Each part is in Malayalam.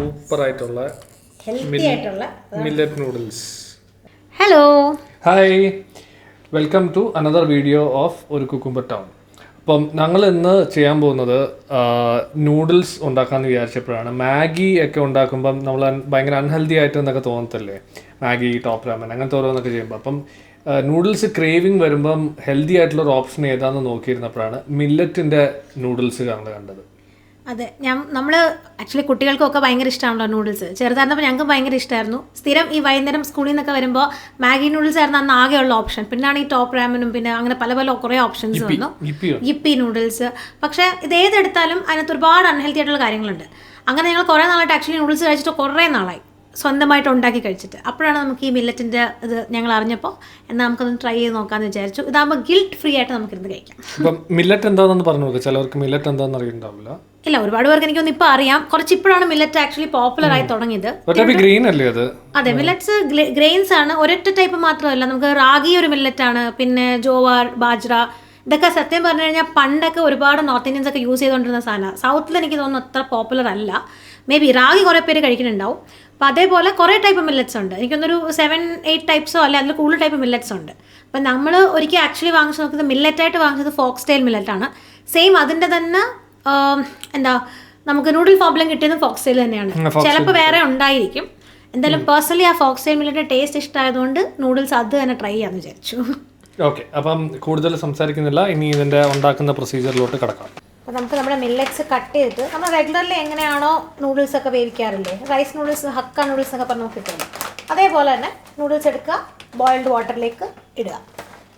സൂപ്പർ ആയിട്ടുള്ള ഹെൽത്തി ആയിട്ടുള്ള millet noodles hello hi welcome to another video of ഒരു കുക്കുംബർ ടൗൺ അപ്പം ഞങ്ങൾ ഇന്ന് ചെയ്യാൻ പോകുന്നത് നൂഡിൽസ് ഉണ്ടാക്കാമെന്ന് വിചാരിച്ചപ്പോഴാണ്. മാഗി ഒക്കെ ഉണ്ടാക്കുമ്പം നമ്മൾ ഭയങ്കര അൺഹെൽത്തി ആയിട്ട് എന്നൊക്കെ തോന്നത്തില്ലേ? മാഗി ടോപ്പ് രാമൻ അങ്ങനത്തെ ഓരോന്നൊക്കെ ചെയ്യുമ്പോൾ അപ്പം നൂഡിൽസ് ക്രേവിങ് വരുമ്പം ഹെൽത്തി ആയിട്ടുള്ള ഒരു ഓപ്ഷൻ ഏതാണെന്ന് നോക്കിയിരുന്നപ്പോഴാണ് മില്ലറ്റിന്റെ നൂഡിൽസ് ഞങ്ങൾ കണ്ടത്. അതെ ഞാൻ നമ്മൾ ആക്ച്വലി കുട്ടികൾക്കൊക്കെ ഭയങ്കര ഇഷ്ടമാണല്ലോ നൂഡിൽസ് ചെറുതായിരുന്നപ്പോൾ ഞങ്ങൾക്ക് ഭയങ്കര ഇഷ്ടമായിരുന്നു സ്ഥിരം ഈ വൈകുന്നേരം സ്കൂളിൽ നിന്നൊക്കെ വരുമ്പോൾ മാഗി നൂഡിൽസ് ആയിരുന്നു അന്ന് ആകെയുള്ള ഓപ്ഷൻ പിന്നാണ് ഈ ടോപ്പ് റാമനും പിന്നെ അങ്ങനെ പല പല കുറേ ഓപ്ഷൻസ് വന്നു. ഇപ്പി നൂഡിൽസ് പക്ഷേ ഇത് ഏതെടുത്താലും അതിനകത്ത് ഒരുപാട് അൺഹെൽത്തി ആയിട്ടുള്ള കാര്യങ്ങളുണ്ട്. അങ്ങനെ ഞങ്ങൾ കുറേ നാളായിട്ട് ആക്ച്വലി നൂഡിൽസ് കഴിച്ചിട്ട് കുറേ നാളായി. സ്വന്തമായിട്ട് ഉണ്ടാക്കി കഴിച്ചിട്ട്. അപ്പോഴാണ് നമുക്ക് ഈ മില്ലറ്റിന്റെ ഇത് ഞങ്ങൾ അറിഞ്ഞപ്പോൾ എന്നാൽ നമുക്കൊന്ന് ട്രൈ ചെയ്ത് നോക്കാമെന്ന് വിചാരിച്ചു. ഇതാകുമ്പോൾ ഗിൽറ്റ് ഫ്രീ ആയിട്ട് നമുക്ക് നമുക്കിരുന്ന് കഴിക്കാം. മില്ലറ്റ് എന്താണെന്ന് പറഞ്ഞു ചിലവർക്ക് മില്ലറ്റ് എന്താണെന്ന് അറിയുന്നുണ്ടാവില്ല. ഇല്ല ഒരുപാട് പേർക്ക് എനിക്കൊന്നും ഇപ്പൊ അറിയാം. കുറച്ച് ഇപ്പോഴാണ് മില്ലറ്റ് ആക്ച്വലി പോപ്പുലർ ആയി തുടങ്ങിയത്. ഒറ്റ ഗ്രീൻ അല്ലേ അത്? അതെ മില്ലറ്റ്സ് ഗ്രെയിൻസ് ആണ് ഒരൊറ്റ ടൈപ്പ് മാത്രമല്ല. നമുക്ക് റാഗി ഒരു മില്ലറ്റ് ആണ് പിന്നെ ജോവാർ ബാജ്ര ഇതൊക്കെ സത്യം പറഞ്ഞു കഴിഞ്ഞാൽ പണ്ടൊക്കെ ഒരുപാട് നോർത്ത് ഇന്ത്യൻസ് ഒക്കെ യൂസ് ചെയ്തുകൊണ്ടിരുന്ന സാധനമാണ് സൗത്തിൽ എനിക്ക് തോന്നുന്നു അത്ര പോപ്പുലർ അല്ല. മേ ബി റാഗി കുറേ പേര് കഴിക്കുന്നുണ്ടാവും. അപ്പം അതേപോലെ കുറേ ടൈപ്പ് മില്ലറ്റ്സ് ഉണ്ട്. എനിക്കൊന്നൊരു സെവൻ എയ്റ്റ് ടൈപ്സോ അല്ല അതിൽ കൂടുതൽ ടൈപ്പ് മില്ലറ്റ്സ് ഉണ്ട്. അപ്പം നമ്മൾ ഒരിക്കൽ ആക്ച്വലി വാങ്ങിച്ച് നോക്കുന്നത് മില്ലറ്റായിട്ട് വാങ്ങിച്ചത് ഫോക്സ് സ്റ്റൈൽ മില്ലറ്റാണ് സെയിം അതിന്റെ തന്നെ എന്താ നമുക്ക് നൂഡിൽ ഫോബ്ലം കിട്ടിയത് ഫോക്സ് സ്റ്റൈൽ തന്നെയാണ് ചിലപ്പോൾ വേറെ ഉണ്ടായിരിക്കും. എന്തായാലും പേഴ്സണലി ആ ഫോക്സ് സ്റ്റൈൽ മില്ലറ്റിന്റെ ടേസ്റ്റ് ഇഷ്ടമായതുകൊണ്ട് നൂഡിൽസ് അത് തന്നെ ട്രൈ ചെയ്യാന്ന് വിചാരിച്ചു. ഓക്കെ അപ്പം കൂടുതൽ സംസാരിക്കുന്നില്ല. ഇനി ഇതിന്റെ ഉണ്ടാക്കുന്ന പ്രൊസീജിയറിലോട്ട് കിടക്കാം. അപ്പോൾ നമുക്ക് നമ്മുടെ മില്ലറ്റ്സ് കട്ട് ചെയ്തിട്ട് നമ്മൾ റെഗുലർലി എങ്ങനെയാണോ നൂഡിൽസ് ഒക്കെ വേവിക്കാറില്ലേ? റൈസ് നൂഡിൽസ് ഹക്ക നൂഡിൽസ് ഒക്കെ പറഞ്ഞ് കിട്ടുന്നത് അതേപോലെ തന്നെ നൂഡിൽസ് എടുക്കുക ബോയിൽഡ് വാട്ടറിലേക്ക് ഇടുക.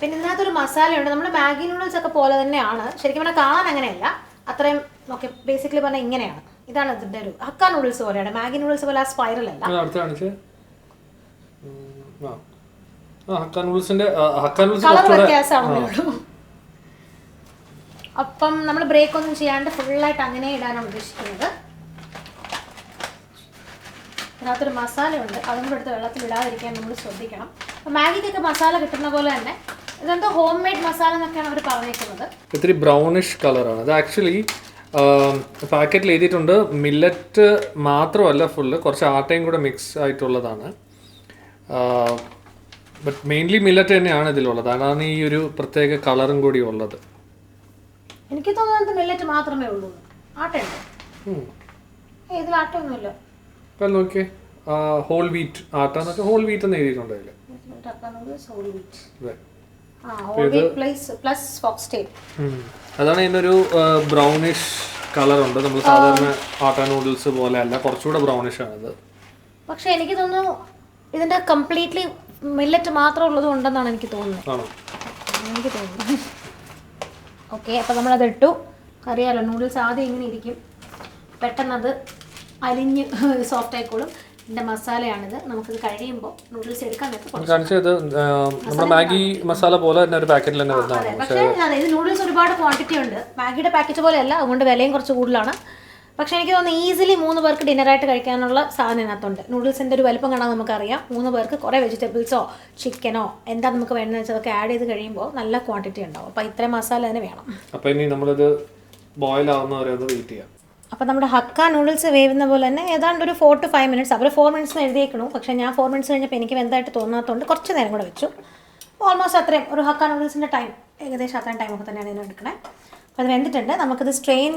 പിന്നെ ഇതിനകത്തൊരു മസാലയുണ്ട് നമ്മൾ മാഗി നൂഡിൽസ് ഒക്കെ പോലെ തന്നെയാണ്. ശരിക്കും പറഞ്ഞാൽ കാണാൻ അങ്ങനെയല്ല. അത്രയും ഓക്കെ ബേസിക്കലി പറഞ്ഞാൽ ഇങ്ങനെയാണ്. ഇതാണ് ഇതിന്റെ ഒരു ഹക്ക നൂഡിൽസ് പോലെയാണ്. മാഗി നൂഡിൽസ് പോലെ ആ സ്പൈറൽ അല്ല. കളർ അപ്പം നമ്മൾ ബ്രേക്ക് ഒന്നും ചെയ്യാണ്ട് ഫുള്ളായിട്ട് അങ്ങനെ ഇടാനാണ് ഉദ്ദേശിക്കുന്നത്. ഇതിനകത്തൊരു മസാലയുണ്ട്. അതും കൂടെ എടുത്ത് വെള്ളത്തിൽ ഇടാതിരിക്കാൻ നമ്മൾ ശ്രദ്ധിക്കണം. മാഗിക്കൊക്കെ മസാല കിട്ടുന്ന പോലെ തന്നെ ഇതെന്തോ ഹോം മെയ്ഡ് മസാല എന്നൊക്കെയാണ് അവർ പറഞ്ഞേക്കുന്നത്. ഇത്തിരി ബ്രൗണിഷ് കളറാണ് അത് ആക്ച്വലി പാക്കറ്റിൽ എഴുതിയിട്ടുണ്ട്. മില്ലറ്റ് മാത്രമല്ല ഫുള്ള് കുറച്ച് ആട്ടയും കൂടെ മിക്സ് ആയിട്ടുള്ളതാണ്. ബട്ട് മെയിൻലി മില്ലറ്റ് തന്നെയാണ് ഇതിലുള്ളത്. അതാണ് ഈ ഒരു പ്രത്യേക കളറും കൂടി ഉള്ളത്. എനിക്ക് തോന്നുന്നത് മില്ലറ്റ് മാത്രമേ ഉള്ളൂ. ആട്ടയുണ്ട്. ഇതിൽ നോക്കിയേ. ഹോൾ വീറ്റ് ആട്ട എന്നൊക്കെ ഹോൾ വീറ്റ് എന്ന് എഴുതിയിട്ടുണ്ട് അതിൽ അതാണ് ഇതിനൊരു ബ്രൗണിഷ് കളർ ഉണ്ട്. നമ്മൾ സാധാരണ ആട്ടാ നൂഡിൽസ് പോലെ അല്ല കുറച്ചുകൂടെ ബ്രൗണിഷ് ആണിത്. പക്ഷെ എനിക്ക് തോന്നുന്നു ഇതിന്റെ കംപ്ലീറ്റ്ലി മില്ലറ്റ് മാത്രം ഉള്ളത് ഉണ്ടെന്നാണ് എനിക്ക് തോന്നുന്നത്. ഓക്കെ എനിക്ക് തോന്നുന്നു. ഓക്കെ അപ്പോൾ നമ്മളത് ഇട്ടു. അറിയാലോ നൂഡിൽസ് ആദ്യം ഇങ്ങനെ ഇരിക്കും. പെട്ടെന്ന് അത് അലിഞ്ഞ് സോഫ്റ്റ് ആയിക്കോളും. മസാലയാണിത്. നമുക്കിത് കഴിയുമ്പോൾ നൂഡിൽസ് എടുക്കാൻ നേരത്ത് കുറച്ച് കാണിച്ചത് നമ്മുടെ മാഗി മസാല പോലെ തന്നെ ഒരു പാക്കറ്റിൽ തന്നെ വരുന്നതാണ്. അതെ. പക്ഷേ അതെ ഇത് നൂഡിൽസ് ഒരുപാട് ക്വാണ്ടിറ്റി ഉണ്ട്. മാഗിയുടെ പാക്കറ്റ് പോലെയല്ല അതുകൊണ്ട് വിലയും കുറച്ച് കൂടുതലാണ്. പക്ഷേ എനിക്ക് തോന്നുന്നു ഈസിലി മൂന്ന് പേർക്ക് ഡിന്നറായിട്ട് കഴിക്കാനുള്ള സാധനം ഇതിനകത്തുണ്ട്. നൂഡിൽസിന്റെ ഒരു വലിപ്പം കാണാൻ നമുക്കറിയാം. മൂന്ന് പേർക്ക് കുറേ വെജിറ്റബിൾസോ ചിക്കനോ എന്താ നമുക്ക് വേണ്ടതെന്ന് വെച്ചാൽ അതൊക്കെ ആഡ് ചെയ്ത് കഴിയുമ്പോൾ നല്ല ക്വാണ്ടിറ്റി ഉണ്ടാവും. അപ്പോൾ ഇത്രയും മസാല തന്നെ വേണം. അപ്പോൾ ഇനി നമ്മളിത് ബോയിൽ ആവുന്ന വരെ ഒന്ന് വെയിറ്റ് ചെയ്യാം. അപ്പോൾ നമ്മുടെ ഹക്ക നൂഡിൽസ് വേവുന്ന പോലെ തന്നെ ഏതാണ്ട് ഒരു ഫോർ ടു ഫൈവ് മിനിറ്റ്സ് അവർ ഫോർ മിനിറ്റ്സ് എഴുതിയേക്കണു. പക്ഷേ ഞാൻ ഫോർ മിനിറ്റ്സ് കഴിഞ്ഞപ്പോൾ എനിക്ക് വെന്തായിട്ട് തോന്നാത്തതുകൊണ്ട് കുറച്ച് നേരം കൂടെ വെച്ചു. ഓൾമോസ്റ്റ് അത്രയും. ഒരു ഹക്ക നൂഡിൽസിന്റെ ടൈം ഏകദേശം അത്രയും ടൈമൊക്കെ തന്നെയാണ് ഇതിന് എടുക്കണേ. അപ്പോൾ അത് വെന്തിട്ടുണ്ട്. നമുക്കിത് സ്ട്രെയിൻ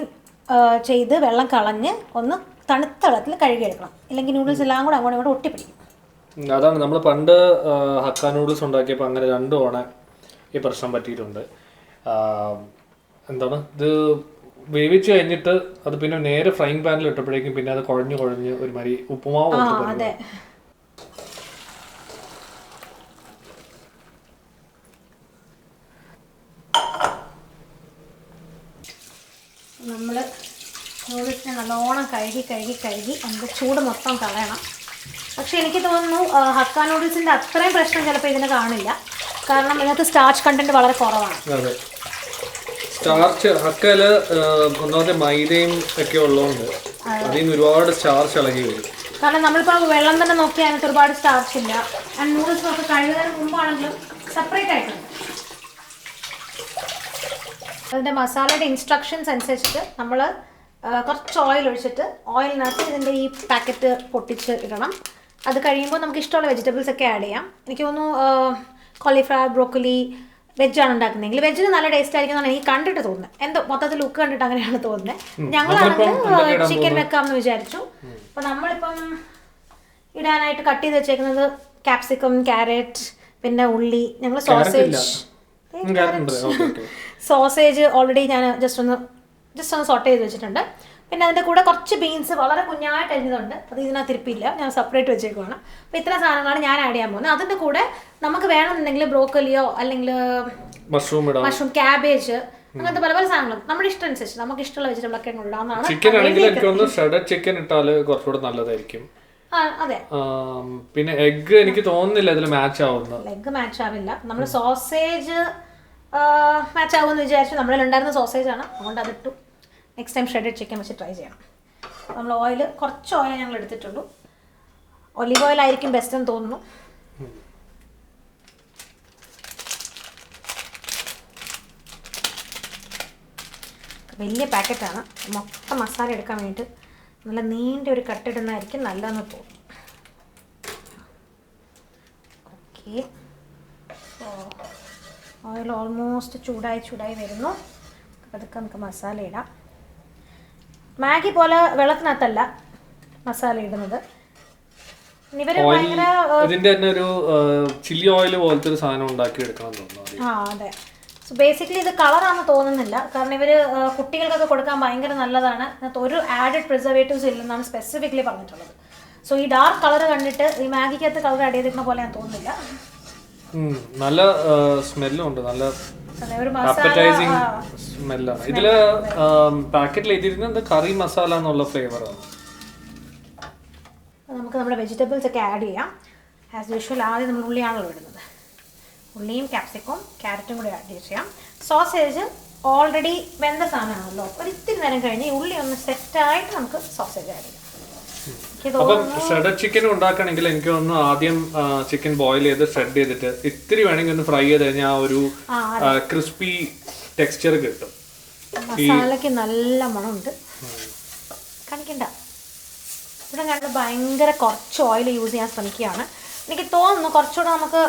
ചെയ്ത് വെള്ളം കളഞ്ഞ് ഒന്ന് തണുത്ത വെള്ളത്തിൽ കഴുകിയെടുക്കണം. ഇല്ലെങ്കിൽ നൂഡിൽസ് എല്ലാം കൂടെ അങ്ങോട്ടും ഇങ്ങോട്ടും ഒട്ടിപ്പിടിക്കും. അതാണ്. നമ്മൾ പണ്ട് ഹക്ക നൂഡിൽസ് ഉണ്ടാക്കിയപ്പോൾ അങ്ങനെ രണ്ടു തവണ ഈ പ്രശ്നം പറ്റിയിട്ടുണ്ട്. എന്താണ്? ഇത് വേവിച്ച് കഴിഞ്ഞിട്ട് അത് പിന്നെ നേരെ ഫ്രൈങ് പാനിൽ ഇട്ടപ്പോഴേക്കും പിന്നെ അത് കുഴഞ്ഞു കുഴഞ്ഞ് ഒരുമാതിരി ഉപ്പുമാവ് ആ പോലത്തെ അതെ. നമ്മൾ നൂഡിൽസിനെ നല്ലോണം കഴുകി കഴുകി കഴുകി നമുക്ക് ചൂട് മൊത്തം കളയണം പക്ഷെ എനിക്ക് തോന്നുന്നു ആ, ഹക്ക നൂഡിൽസിന്റെ അത്രയും പ്രശ്നം ചിലപ്പോൾ ഇതിന് കാണില്ല. കാരണം ഇതിനകത്ത് സ്റ്റാർച്ച് കണ്ടന്റ് വളരെ കുറവാണ്. അതെ. സ്റ്റാർച്ച് അക്കൽ ഒന്നാമത്തെ മൈദയും ഒക്കെ ഉള്ളതുകൊണ്ട് അതിൽ നിന്ന് ഒരുപാട് സ്റ്റാർച്ച് ഇളകി വരും. കാരണം നമ്മളിപ്പോൾ വെള്ളം തന്നെ നോക്കിയാൽ അതിനകത്ത് ഒരുപാട് സ്റ്റാർച്ച് ഇല്ല. നൂഡിൽസ് ഒക്കെ കഴുകാൻ മുമ്പാണെങ്കിലും സെപ്പറേറ്റ് ആയിട്ടുണ്ട്. അതിന്റെ മസാലയുടെ ഇൻസ്ട്രക്ഷൻസ് അനുസരിച്ചിട്ട് നമ്മൾ കുറച്ച് ഓയിൽ ഒഴിച്ചിട്ട് ഓയിലിനകത്ത് ഇതിന്റെ ഈ പാക്കറ്റ് പൊട്ടിച്ച് ഇടണം. അത് കഴിയുമ്പോൾ നമുക്ക് ഇഷ്ടമുള്ള വെജിറ്റബിൾസ് ഒക്കെ ആഡ് ചെയ്യാം. എനിക്ക് തോന്നുന്നു കോളിഫ്ലവർ ബ്രോക്കലി വെജാണ് ഉണ്ടാക്കുന്നതെങ്കിൽ വെജിന് നല്ല ടേസ്റ്റ് ആയിരിക്കും എന്നാണ് എനിക്ക് കണ്ടിട്ട് തോന്നുന്നത്. എന്തോ മൊത്തത്തിൽ ലുക്ക് കണ്ടിട്ട് അങ്ങനെയാണ് തോന്നുന്നത്. ഞങ്ങളാണെങ്കിൽ ചിക്കൻ വെക്കാമെന്ന് വിചാരിച്ചു. അപ്പൊ നമ്മളിപ്പം ഇടാനായിട്ട് കട്ട് ചെയ്ത് വെച്ചേക്കുന്നത് കാപ്സിക്കം ക്യാരറ്റ് പിന്നെ ഉള്ളി ഞങ്ങൾ സോസേജ്. സോസേജ് ഓൾറെഡി ഞാൻ ജസ്റ്റ് ഒന്ന് ജസ്റ്റ് ഒന്ന് സോട്ട് ചെയ്ത് വെച്ചിട്ടുണ്ട്. പിന്നെ അതിന്റെ കൂടെ കുറച്ച് ബീൻസ് വളരെ കുഞ്ഞായിട്ട് അരിഞ്ഞതുണ്ട്. അത് ഇതിനകത്ത് ഇരിപ്പില്ല. ഞാൻ സെപ്പറേറ്റ് വെച്ചേക്കുവാണ്. അപ്പോൾ ഇത്ര സാധനങ്ങളാണ് ഞാൻ ആഡ് ചെയ്യാൻ പോകുന്നത്. അതിന്റെ കൂടെ നമുക്ക് വേണമെന്നുണ്ടെങ്കിൽ ബ്രോക്കലിയോ അല്ലെങ്കിൽ മഷ്റൂം ഇടാം. മഷ്റൂം ക്യാബേജ് അങ്ങനത്തെ പല പല സാധനങ്ങളും. നമ്മുടെ ഇഷ്ടം അനുസരിച്ച്. നമുക്ക് ഇഷ്ടമുള്ള വെജിറ്റബിൾ ഒക്കെ ഇടാവുന്നതാണ്. ചിക്കൻ ആണെങ്കിൽ എനിക്ക് തോന്നുന്നു ഷെഡഡ് ചിക്കൻ ഇട്ടാൽ കുറച്ചുകൂടെ നല്ലതായിരിക്കും. പിന്നെ എഗ്ഗ് എനിക്ക് തോന്നുന്നില്ല ഇതിൽ മാച്ച് ആവുന്നത് എഗ്ഗ് മാച്ച് ആവില്ല. നമ്മൾ സോസേജ് മാച്ച് ആവുമെന്ന് വിചാരിച്ചു നമ്മളിൽ ഉണ്ടായിരുന്ന സോസേജ് ആണ്. അതുകൊണ്ട് അതിട്ടു. നെക്സ്റ്റ് ടൈം ഷ്രെഡഡ് ചിക്കൻ വെച്ച് ട്രൈ ചെയ്യണം. നമ്മൾ ഓയിൽ കുറച്ച് ഓയിൽ ഞങ്ങൾ എടുത്തിട്ടുള്ളൂ. ഒലിവ് ഓയിൽ ആയിരിക്കും ബെസ്റ്റ് എന്ന് തോന്നുന്നു. വലിയ പാക്കറ്റാണ് മൊത്തം മസാല എടുക്കാൻ വേണ്ടിയിട്ട് നല്ല നീണ്ട ഒരു കട്ടിടുന്നതായിരിക്കും നല്ലതെന്ന് തോന്നുന്നു. ഓക്കെ ഓയിൽ ഓൾമോസ്റ്റ് ചൂടായി ചൂടായി വരുന്നു. അതൊക്കെ നമുക്ക് മസാല ഇടാം. മാഗി പോലെ വെള്ളത്തിനകത്തല്ല മസാല ഇടുന്നത്. ഓയിൽ ഭയങ്കര ഇതിന്റെ തന്നെ ഒരു ചില്ലി ഓയിൽ പോലത്തെ ഒരു സാധനം ഉണ്ടാക്കി എടുക്കണം തോന്നുന്നു ആ അതെ. സോ ബേസിക്കലി ഇത് കളറാണെന്ന് തോന്നുന്നില്ല. കാരണം ഇവർ കുട്ടികൾക്കൊക്കെ കൊടുക്കാൻ ഭയങ്കര നല്ലതാണ്. അതിനകത്ത് ഒരു ആഡഡ് പ്രിസർവേറ്റീവ്സ് ഇല്ലെന്നാണ് സ്പെസിഫിക്കലി പറഞ്ഞിട്ടുള്ളത്. സോ ഈ ഡാർക്ക് കളർ കണ്ടിട്ട് ഈ മാഗിക്കകത്ത് കളർ ആഡ് ചെയ്തിരിക്കുന്ന പോലെ ഞാൻ തോന്നുന്നില്ല. നല്ല സ്മെല്ലും ഉണ്ട്. നല്ല അപ്പറ്റൈസിങ് സ്മെല്ലാണ് ഇതിൽ പാക്കറ്റിൽ എഴുതിയിരുന്നത് കറി മസാല എന്നുള്ള ഫ്ലേവറാണ് നമുക്ക് നമ്മുടെ വെജിറ്റബിൾസ് ഒക്കെ ആഡ് ചെയ്യാം. ആസ് യൂഷ്വൽ ആദ്യം നമ്മൾ ഉള്ളിയാണല്ലോ ഇടുന്നത്. ഉള്ളിയും ക്യാപ്സിക്കും ക്യാരറ്റും കൂടി ആഡ് ചെയ്യാം. സോസേജ് ഓൾറെഡി വെന്ത സാധനമാണല്ലോ. ഒരു ഇത്തിരി നേരം കഴിഞ്ഞ് ഉള്ളി ഒന്ന് സെറ്റായിട്ട് നമുക്ക് സോസേജ് ആഡ് ചെയ്യാം. അപ്പം ഷ്രെഡഡ് ചിക്കൻ ഉണ്ടാക്കണമെങ്കിൽ എനിക്ക് തോന്നുന്നു ആദ്യം ചിക്കൻ ബോയിൽ ചെയ്ത് ഷ്രെഡ് ചെയ്തിട്ട് ഇത്തിരി വേണമെങ്കിൽ ഒന്ന് ഫ്രൈ ചെയ്ത് കഴിഞ്ഞാൽ ആ ഒരു ക്രിസ്പി ടെക്സ്ചർ കിട്ടും. മസാലയ്ക്ക് നല്ല മണമുണ്ട്. കാണിക്കണ്ട. ഇവിടെ കണ്ടത് ഭയങ്കര കുറച്ച് ഓയിൽ യൂസ് ചെയ്യാൻ ശ്രമിക്കുകയാണ്. എനിക്ക് തോന്നുന്നു കുറച്ചുകൂടെ നമുക്ക്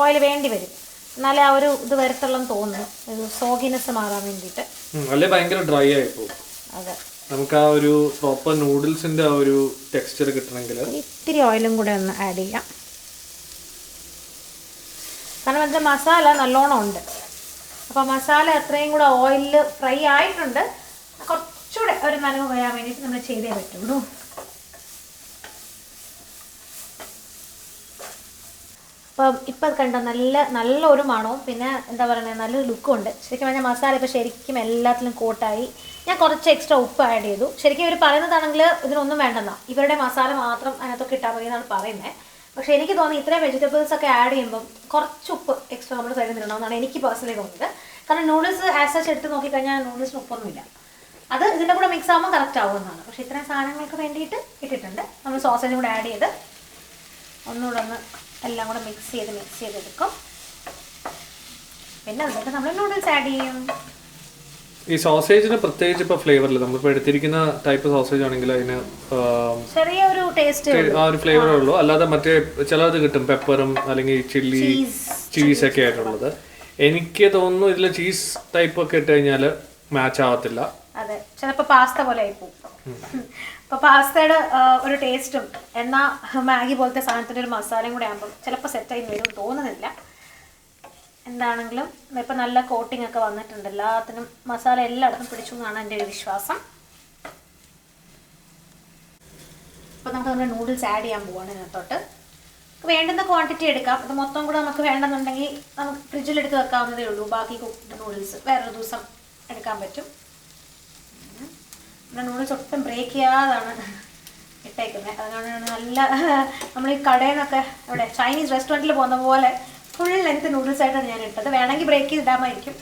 ഓയിൽ വേണ്ടി വരും. എന്നാലേ ആ ഒരു ഇത് വരത്തുള്ളെന്ന് തോന്നുന്നു. സോഗിനെസ് മാറാൻ വേണ്ടിയിട്ട്. ഡ്രൈ ആയി പോകും. നമുക്ക് ആ ഒരു പ്രോപ്പർ നൂഡിൽസിന്റെ ആ ഒരു ടെക്സ്ചർ കിട്ടണമെങ്കിൽ ഇത്തിരി ഓയിലും കൂടെ ഒന്ന് ആഡ് ചെയ്യാം. കാരണം അതിന്റെ മസാല നല്ലോണം ഉണ്ട്. അപ്പോൾ മസാല അത്രയും കൂടെ ഓയിലിൽ ഫ്രൈ ആയിട്ടുണ്ട്. കുറച്ചുകൂടെ ഒരു നനവ് വരാൻ വേണ്ടിയിട്ട് നമ്മൾ ചെയ്തേ പറ്റുള്ളൂ. അപ്പം ഇപ്പം കണ്ട നല്ല നല്ല ഒരു മണവും പിന്നെ എന്താ പറയുക നല്ലൊരു ലുക്കും ഉണ്ട്. ശരിക്കും പറഞ്ഞാൽ മസാല ഇപ്പോൾ ശരിക്കും എല്ലാത്തിലും കോട്ടായി. ഞാൻ കുറച്ച് എക്സ്ട്രാ ഉപ്പ് ആഡ് ചെയ്തു. ശരിക്കും ഇവർ പറയുന്നതാണെങ്കിൽ ഇതിനൊന്നും വേണ്ടെന്നാ. ഇവരുടെ മസാല മാത്രം അതിനകത്തൊക്കെ ഇട്ടാൽ മതി എന്നാണ് പറയുന്നത് പക്ഷേ എനിക്ക് തോന്നി ഇത്രയും വെജിറ്റബിൾസ് ഒക്കെ ആഡ് ചെയ്യുമ്പം കുറച്ച് ഉപ്പ് എക്സ്ട്രാ നമ്മൾ ഇടണമെന്നാണ് എനിക്ക് പേഴ്സണലി തോന്നിയത് കാരണം നൂഡിൽസ് ആസ് സച്ച് എടുത്ത് നോക്കിക്കഴിഞ്ഞാൽ നൂഡിൽസിന് ഉപ്പൊന്നുമില്ല. അത് ഇതിന്റെ കൂടെ മിക്സ് ആകുമ്പോൾ കറക്റ്റ് ആവുമെന്നാണ്. പക്ഷേ ഇത്രയും സാധനങ്ങൾക്ക് വേണ്ടിയിട്ട് ഇട്ടിട്ടുണ്ട്. നമ്മൾ സോസേജും കൂടെ ആഡ് ചെയ്ത് ഒന്നുകൂടെ ഒന്ന് എല്ലാം കൂടെ മിക്സ് ചെയ്ത് മിക്സ് ചെയ്തെടുക്കും. പിന്നെ അതിലേക്ക് നമ്മൾ നൂഡിൽസ് ആഡ് ചെയ്യും. ഈ സോസേജിന് പ്രത്യേകിച്ച് ഇപ്പൊ ഫ്ലേവറിൽ നമ്മളിപ്പോ എടുത്തിരിക്കുന്ന ടൈപ്പ് സോസേജ് ആണെങ്കിൽ അതിന് ആം, ചെറിയ ഒരു ടേസ്റ്റ് ആ ഒരു ഫ്ലേവറേ ഉള്ളൂ. അല്ലാതെ മറ്റേ ചിലത് കിട്ടും. പെപ്പറും അല്ലെങ്കിൽ ചില്ലി ചീസ് ഒക്കെ ആയിട്ടുള്ളത്. എനിക്ക് തോന്നുന്നു ഇതിൽ ചീസ് ടൈപ്പ് ഒക്കെ ഇട്ട് കഴിഞ്ഞാൽ മാച്ച് ആവത്തില്ല. അതെ. ചിലപ്പോൾ പാസ്ത പോലെ ആയിപ്പോവും പാസ്തയുടെ ഒരു ടേസ്റ്റും എന്നാ മാഗി പോലത്തെ സാധനത്തിന്റെ ഒരു മസാലയും കൂടെ ആകുമ്പോൾ സെറ്റ് ആയി വരും തോന്നുന്നില്ല. എന്താണെങ്കിലും ഇപ്പം നല്ല കോട്ടിംഗ് ഒക്കെ വന്നിട്ടുണ്ട്. എല്ലാത്തിനും മസാല എല്ലായിടത്തും പിടിച്ചു എന്നാണ് എന്റെ ഒരു വിശ്വാസം. അപ്പോൾ നമുക്ക് നമ്മുടെ നൂഡിൽസ് ആഡ് ചെയ്യാൻ പോവാണ് ഇതിനകത്തോട്ട്. വേണ്ടുന്ന ക്വാണ്ടിറ്റി എടുക്കാം. അത് മൊത്തം കൂടെ നമുക്ക് വേണ്ടെന്നുണ്ടെങ്കിൽ നമുക്ക് ഫ്രിഡ്ജിൽ എടുത്ത് വെക്കാവുന്നതേ ഉള്ളൂ. ബാക്കി കുക്ക്ഡ് നൂഡിൽസ് വേറൊരു ദിവസം എടുക്കാൻ പറ്റും. നമ്മുടെ നൂഡിൽസ് ഒട്ടും ബ്രേക്ക് ചെയ്യാതാണ് ഇട്ടേക്കുന്നത്. അതുകൊണ്ടാണ് നല്ല നമ്മൾ ഈ കടയിൽ നിന്നൊക്കെ ഇവിടെ ചൈനീസ് റെസ്റ്റോറന്റിൽ പോകുന്ന പോലെ ഫുൾ ലെങ്ത് നൂഡിൽസ് ആയിട്ടാണ് ഞാൻ ഇട്ടത്. വേണമെങ്കിൽ ബ്രേക്ക് ചെയ്ത് ഇടാമായിരിക്കും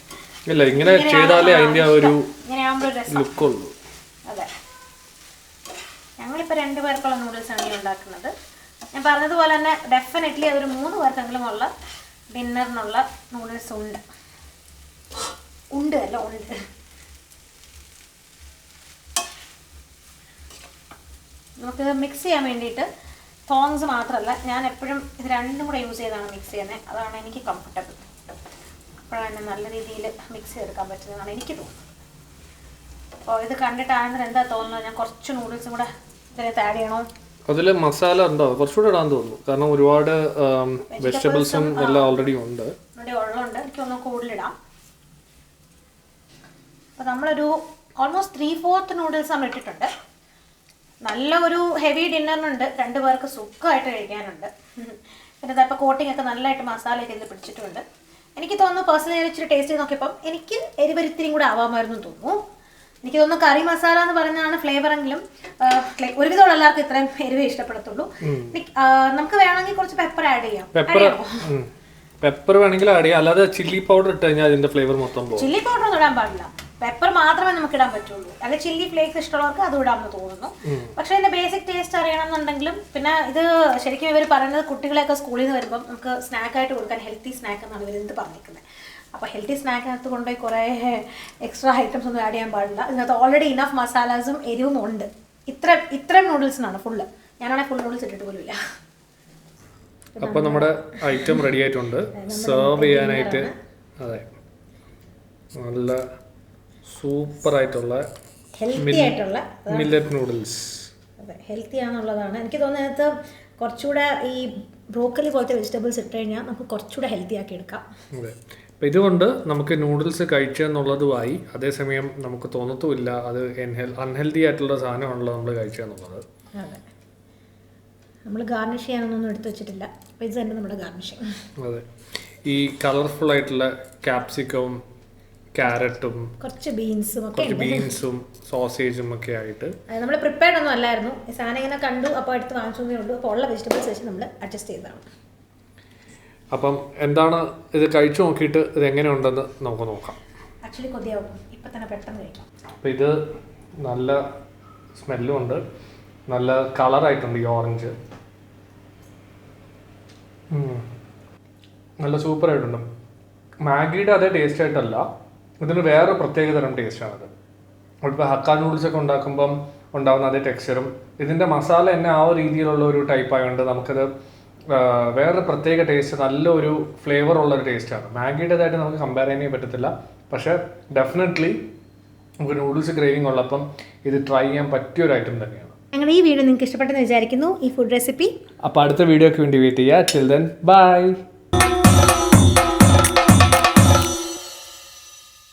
ഇല്ല ഇങ്ങനെ ചെയ്താലേ അതിന്റെ ആ ഒരു ലുക്ക് ഉള്ളൂ. അതെ. ഞങ്ങളിപ്പോൾ രണ്ട് പേർക്കുള്ള നൂഡിൽസ് ആണ് ഉണ്ടാക്കുന്നത്. ഞാൻ പറഞ്ഞതുപോലെ തന്നെ ഡെഫിനറ്റ്ലി അതൊരു മൂന്ന് പേർക്കെങ്കിലും ഉള്ള ഡിന്നറിനുള്ള നൂഡിൽസ് ഉണ്ട്. ഉണ്ട് അല്ല ഉണ്ട്. നമുക്ക് മിക്സ് ചെയ്യാൻ വേണ്ടിയിട്ട് തോങ്സ് മാത്രമല്ല ഞാൻ എപ്പോഴും ഇത് രണ്ടും കൂടെ യൂസ് ചെയ്താണ് മിക്സ് ചെയ്യുന്നത് അതാണ് എനിക്ക് കംഫർട്ടബിൾ അപ്പോഴാണ് നല്ല രീതിയിൽ മിക്സ് ചെയ്തെടുക്കാൻ പറ്റുന്നതാണ് എനിക്ക് തോന്നുന്നത്. അപ്പോൾ ഇത് കണ്ടിട്ടാണെങ്കിൽ എന്താ തോന്നുന്നത്? ഞാൻ കുറച്ച് നൂഡിൽസും കൂടെ ഇതിനകത്ത് ആഡ് ചെയ്യണോ? അതിൽ മസാല ഉണ്ടോ? കുറച്ചുകൂടെ ഇടാൻ തോന്നുന്നു. കാരണം ഒരുപാട് വെജിറ്റബിൾസും എല്ലാം ഓൾറെഡി ഉണ്ട്. ഇവിടെ ഉള്ളതുകൊണ്ട് എനിക്കൊന്ന് കൂടുതലിടാം. അപ്പോൾ നമ്മളൊരു ഓൾമോസ്റ്റ് ത്രീ ഫോർത്ത് നൂഡിൽസ് നമ്മൾ ഇട്ടിട്ടുണ്ട്. നല്ല ഒരു ഹെവി ഡിന്നറിനുണ്ട് രണ്ടു പേർക്ക് സുഖമായിട്ട് കഴിക്കാനുണ്ട്. പിന്നെ ഇതപ്പോൾ കോട്ടിംഗ് ഒക്കെ നല്ലതായിട്ട് മസാലയൊക്കെ ഇതിൽ പിടിച്ചിട്ടുണ്ട്. എനിക്ക് തോന്നുന്നു പേഴ്സണലി ഞാൻ ഇച്ചിരി ടേസ്റ്റ് ചെയ്ത് നോക്കിയപ്പം എനിക്ക് എരിവരിത്തിരിയും കൂടെ ആവാമായിരുന്നു തോന്നുന്നു. എനിക്ക് തോന്നുന്നു കറി മസാല എന്ന് പറഞ്ഞാണ് ഫ്ലേവറെങ്കിലും ലൈക്ക് ഒരുവിധമുള്ള എല്ലാവർക്കും ഇത്രയും എരിവേ ഇഷ്ടപ്പെടത്തുള്ളൂ. നമുക്ക് വേണമെങ്കിൽ കുറച്ച് പെപ്പർ ആഡ് ചെയ്യാം. പെപ്പർ വേണമെങ്കിൽ ആഡ് ചെയ്യാം. അല്ലാതെ ചില്ലി പൗഡർ ഇട്ട് കഴിഞ്ഞാൽ അതിന്റെ ഫ്ലേവർ മൊത്തം ചില്ലി പൗഡർ ഒന്നും ഇടാൻ പാടില്ല. പെപ്പർ മാത്രമേ നമുക്ക് ഇടാൻ പറ്റുള്ളൂ. അല്ലെങ്കിൽ ചില്ലി ഫ്ലേക്സ് ഇഷ്ടമുള്ളവർക്ക് അത് ഇടാമെന്ന് തോന്നുന്നു. പക്ഷെ അതിന്റെ ബേസിക് ടേസ്റ്റ് അറിയണമെന്നുണ്ടെങ്കിലും പിന്നെ ഇത് ശരിക്കും ഇവർ പറയുന്നത് കുട്ടികളെയൊക്കെ സ്കൂളിൽ നിന്ന് വരുമ്പോൾ നമുക്ക് സ്നാക്കായിട്ട് കൊടുക്കാൻ ഹെൽത്തി സ്നാക്ക് എന്നാണ് ഇവർ ഇത് പറഞ്ഞിരിക്കുന്നത് അപ്പോൾ ഹെൽത്തി സ്നാക്കിനകത്ത് കൊണ്ടുപോയി കുറേ എക്സ്ട്രാ ഐറ്റംസ് ഒന്നും ആഡ് ചെയ്യാൻ പാടില്ല. ഇതിനകത്ത് ഓൾറെഡി ഇനഫ് മസാലാസും എരിവും ഉണ്ട്. ഇത്ര ഇത്രയും നൂഡിൽസിനാണ് ഫുള്ള് ഞാനാണെങ്കിൽ ഫുൾ നൂഡിൽസ് ഇട്ടിട്ട് പോലുമില്ല അപ്പൊ നമ്മുടെ ഐറ്റം റെഡി ആയിട്ടുണ്ട്. സെർവ് ചെയ്യാനായിട്ട് അതെ. നല്ല സൂപ്പർ ആയിട്ടുള്ള ഹെൽത്തി ആയിട്ടുള്ള മില്ലറ്റ് നൂഡിൽസ്. അതെ ഹെൽത്തി ആണെന്നുള്ളതാണ് എനിക്ക് തോന്നുന്നത് കുറച്ചുകൂടെ ഈ ബ്രോക്കലി പോലത്തെ വെജിറ്റബിൾസ് ഇട്ട് കഴിഞ്ഞാൽ നമുക്ക് കുറച്ചുകൂടെ ഹെൽത്തി ആക്കി എടുക്കാം. അതെ. അപ്പം ഇതുകൊണ്ട് നമുക്ക് നൂഡിൽസ് കഴിച്ചെന്നുള്ളതുമായി അതേസമയം നമുക്ക് തോന്നത്തുമില്ല അത് അൺഹെൽത്തി ആയിട്ടുള്ള സാധനമാണല്ലോ നമ്മൾ കഴിച്ചെന്നുള്ളത് അതെ. നമ്മൾ ഗാർണിഷ് ചെയ്യാനൊന്നും എടുത്തു വെച്ചിട്ടില്ല. അപ്പോൾ ഇത് തന്നെ നമ്മുടെ ഗാർണിഷിങ് അതെ. ഈ കളർഫുൾ ആയിട്ടുള്ള ക്യാപ്സിക്കവും ക്യാരറ്റും കുറച്ച് ബീൻസും ഒക്കെ ബീൻസും സോസേജും ഒക്കെ ആയിട്ട്. നമ്മൾ പ്രിപ്പയർഡ് ഒന്നും അല്ലായിരുന്നു. സാധനം ഇങ്ങനെ കണ്ടു അപ്പോൾ എടുത്ത് വാങ്ങിച്ചതേ ഉള്ളൂ. അപ്പോൾ ഉള്ള വെജിറ്റബിൾസ് വെച്ച് നമ്മൾ അഡ്ജസ്റ്റ് ചെയ്തതാണ്. അപ്പം എന്താണ് ഇത് കഴിച്ചു നോക്കിയിട്ട് ഇത് എങ്ങനെ ഉണ്ടെന്ന് നമുക്ക് നോക്കാം. ആക്ച്വലി കൊതിയാവും. ഇപ്പം തന്നെ പെട്ടെന്ന് കഴിക്കാം. അപ്പം ഇത് നല്ല സ്മെല്ലും ഉണ്ട്. നല്ല കളറായിട്ടുണ്ട് ഈ ഓറഞ്ച് നല്ല സൂപ്പർ ആയിട്ടുണ്ട്. മാഗിയുടെ അതേ ടേസ്റ്റ് ആയിട്ടല്ല. ഇതിന് വേറെ പ്രത്യേക തരം ടേസ്റ്റാണത്. ഇപ്പോൾ ഹക്ക നൂഡിൽസ് ഒക്കെ ഉണ്ടാക്കുമ്പം ഉണ്ടാകുന്ന അതേ ടെക്സ്ചറും ഇതിന്റെ മസാല തന്നെ ആ ഒരു രീതിയിലുള്ള ഒരു ടൈപ്പ് ആയതുകൊണ്ട് നമുക്കത് വേറെ പ്രത്യേക ടേസ്റ്റ് നല്ലൊരു ഫ്ലേവർ ഉള്ളൊരു ടേസ്റ്റാണ് മാഗിയുടേതായിട്ട് നമുക്ക് കമ്പയർ ചെയ്യാനേ പറ്റത്തില്ല. പക്ഷേ ഡെഫിനറ്റ്ലി നമുക്ക് നൂഡിൽസ് ക്രേവിംഗ് ഉള്ളപ്പം ഇത് ട്രൈ ചെയ്യാൻ പറ്റിയ ഒരു ഐറ്റം തന്നെയാണ്. ഞങ്ങളുടെ ഈ വീഡിയോ നിങ്ങൾക്ക് ഇഷ്ടപ്പെട്ടെന്ന് വിചാരിക്കുന്നു. ഈ ഫുഡ് റെസിപ്പി അപ്പോൾ അടുത്ത വീഡിയോക്ക് വേണ്ടി വെയിറ്റ് ചെയ്യുക ചിൽഡ്രൻ ബൈ